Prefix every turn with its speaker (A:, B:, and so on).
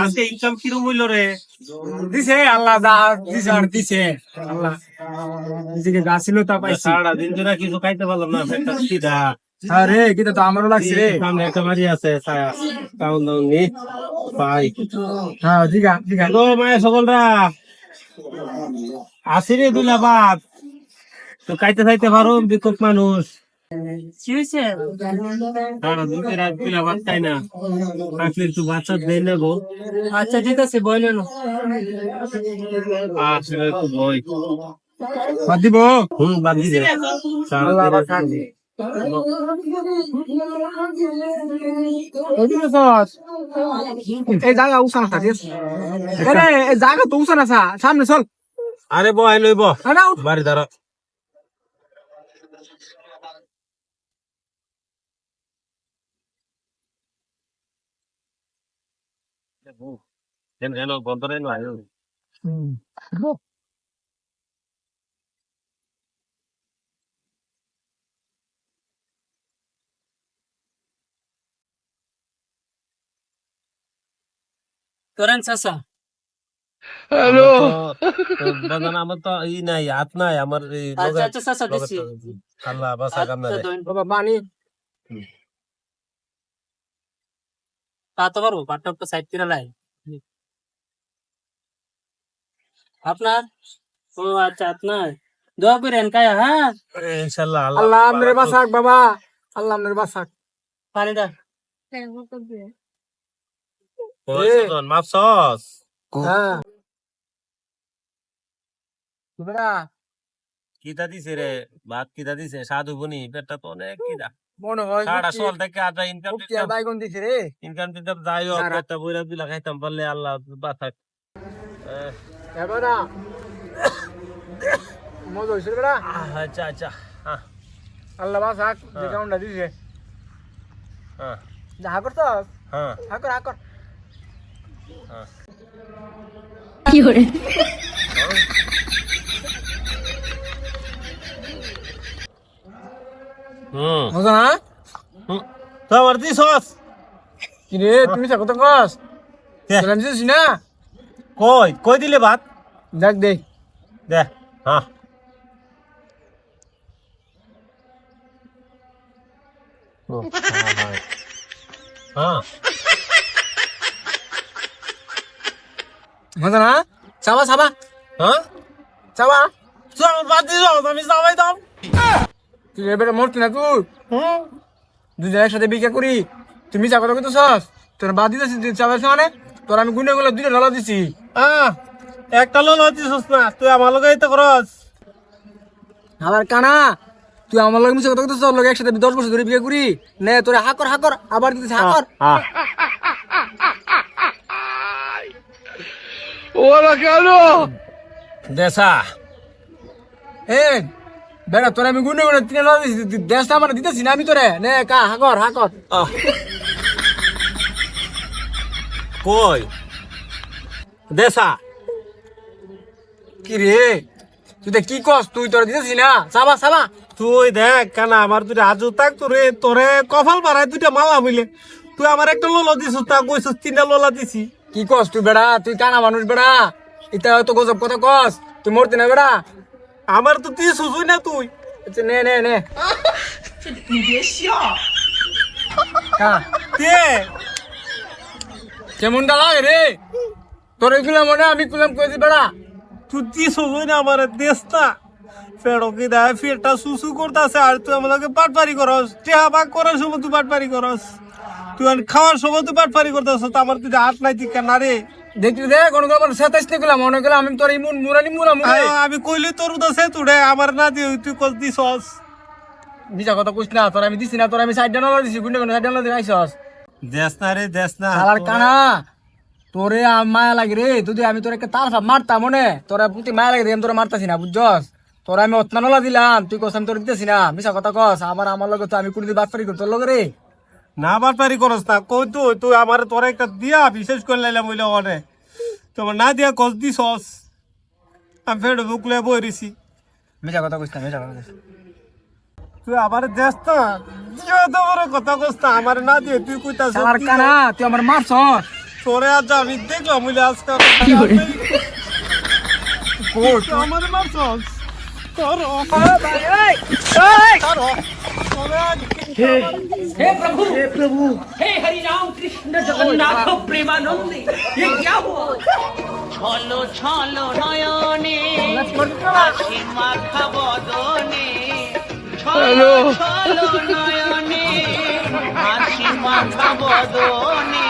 A: আজকে ইনকাম কিরম হইল রে?
B: দিছে আল্লাহ দা দিছে আর দিছে। আল্লাহ। দিছে গাছ ছিল তা পাইছি।
A: সারা দিন ধরে কিছু খাইতে পারলাম না পেটটা সিধা
B: আরে কিন্তু তো আমারও লাগছে রে।
A: সামনে একটা বাড়ি আছে নি পাই।
B: হ্যাঁ দিগা দিগা
A: হ্যালো মায়া সকলরা। আসি রে দুলা বাপ তো খাইতে খাইতে পারো বিক্ষোভ মানুষ। দুলা ভাত না। আসলে একটু বাচ্চা দিয়ে নেব।
C: আচ্ছা ঠিক আছে
A: আসলে
B: বাদ দিব?
A: হুম বাদ
B: জায়গা উসান জায়গা তো উসান আছে সামনে চল।
A: আরে বয় লইব। বাড়ি ধরো কেন কেন বন্ধ রে নয়
C: করেন চাচা
A: বাগান আমার তো ই নাই হাত নাই আমার এই
C: আচ্ছা
A: লগের-
C: আচ্ছা চাচা
A: লগের
C: দিচ্ছি
A: তো আল্লাহ বাসা কান্না
C: আচ্ছা
A: রে
C: ধরেন।
B: বাবা পানি
C: পাতো পারব পাটটা একটু সাইড করে লাই আপনার ও আচ্ছা আপনার দোয়া করেন কায়া হ্যাঁ
A: ইনশাআল্লাহ
B: আল্লাহ আমনের বাসাক বাবা আল্লাহ আমনের বাসাক
C: পানিটা
A: ওই সুজন মাপছস
B: হ্যাঁ বেটা
A: কিতা দিছে রে ভাত কিতা দিছে সাধু বনি পেটটা তো অনেক কিতা
B: মনে হয়
A: সারা সল থেকে আটা ইনকাম
B: আর বাইগন দিছে রে।
A: ইনকাম টিনকাম যাই হোক পেটটা বইরা দিলা খাইতাম পারলে আল্লাহ বাসাক
B: এবারা মজা হয়েছে বেটা।
A: আচ্ছা আচ্ছা হ্যাঁ
B: আল্লাহ বাসাক যে কাউন্টা দিছে।
A: হ্যাঁ।
B: যা হা করছস
A: হ্যাঁ।
B: হা কর হা কর
A: হ্যাঁ
B: মজা না?
A: হুম। তো আমার দিছস
B: কি রে তুমি সা কত কস। দিছিস না?
A: কই? কই দিলে ভাত?
B: দেখ দে
A: দে হ্যাঁ হ্যাঁ, হ্যাঁ। হ্যাঁ
B: মজা না? চাবা চাবা।
A: হ্যাঁ?
B: চাবা।
A: চল বাদ দিছ আমি যাবাই দাম।
B: তুই এবারে মরতি না তুই
A: হুম?
B: দুজন একসাথে বিক্রি করি। তুমি চা কথা কইতেছস তোর বাদ দিতেছিস তুই চাবার মানে? তোর আমি গুনে গুলো দুইটা ডলা দিছি।
A: আহ একটা লোন দিছস না তুই আমার লগে এটা করস
B: আবার কানা তুই আমার লগে মিছে কথা লগে একসাথে দশ বছর ধরে বিক্রি করি। নে তোরে হাকর হাকর আবার দিতেছিস হাকর।
A: হ্যাঁ
B: ওরা কেন?
A: দেশা
B: এ বেড়া তোরে আমি গুনে গুনে তিন ডলা দিছি দেশটা আমার দিতেছি না আমি তোরে। নে কা হাকর হাকর।
A: কই? দেশা।
B: কি রে? তুই দেখ কি কস? তুই তোরে দিতেছি না। চাবা চাবা।
A: তুই দেখ কানা আমার দুটা আজু তাক তোরে তোরে কপাল মারায় দুইটা মালা মিলে। তুই আমার একটা লোলা দিছিস তা কইছিস তিনটা লোলা দিছি।
B: কি কস তুই বেড়া? তুই কানা মানুষ বেড়া। এটা তো গজব কথা কস। তুই মরতি না বেড়া।
A: আমার তো তুই দিছিস না তুই।
B: আচ্ছা নে নে নে।
A: তে
B: কেমনটা লাগে রে? তোর এগুলো মনে আমি কুলাম কই দি বেড়া।
A: তুই দিছিস না আমার দেশ না। ফেড়ো কি দেয়? ফেরটা সুসু করতেছে আর তুই আমাকে পাটপারি করস। টেহা বাগ করার সময় তুই পাটপারি করস। তুই খাওয়ার সময় তুই পাটপারি করতেছ তো আমার তুই হাত নাই ঠিক না রে।
B: দেখলি রে কোন আমার সাতাইশ নে গুলাম মনে গেলাম আমি তোর ইমুন মুরানি মুরা মুরে
A: আমি কইলি তোর উদাসে তুড়ে আমার না দিয়ে তুই কস দিছস।
B: মিছা কথা কইস না তোর আমি দিছি না তোর আমি সাইড ডানা দিছি গুন্ডে গুন্ডে সাইড ডানা দিয়ে আইছস।
A: দেশ না রে না
B: শালার কানা তোরে মায়া লাগে রে যদি আমি তোর একটা তার মারতাম মনে? তোরা প্রতি মায়া লাগে আমি তোরা মারতাছি না বুঝছস? তোর আমি অত্নানলা দিলাম তুই কস আমি তোর দিতেছি না মিছা কথা কস আমার আমার লগে তো আমি কোনদিন বাটপারি করি তোর লগে রে?
A: না বারপারি করস না। কই তুই? তুই আমার তোর একটা দিয়া বিশেষ করে লাইলাম বইলে অনে তোমার না দিয়া কস দি সস আমি ফের ঢুকলে বই রিছি।
B: মেজা কথা কইস না মেজা কথা
A: তুই আবার দেখ না। দিও তো বড় কথা কইস না। আমার না দিয়ে তুই কইতাছ
B: আর কানা তুই আমার মারছস
A: তোরে আজ আমি দেখলাম বইলে আজকে
B: কি করে
A: আমার মারছস। তোর ও ভাই
B: এই
A: তোর हे
D: प्रभु हे
B: प्रभु
D: हे हरि राम कृष्ण जगन्नाथ प्रेमानंद ये क्या हुआ ছলো ছলো नयने হাসি মাখা বদনে ছলো ছলো নয়নে হাসি মাখা বদনে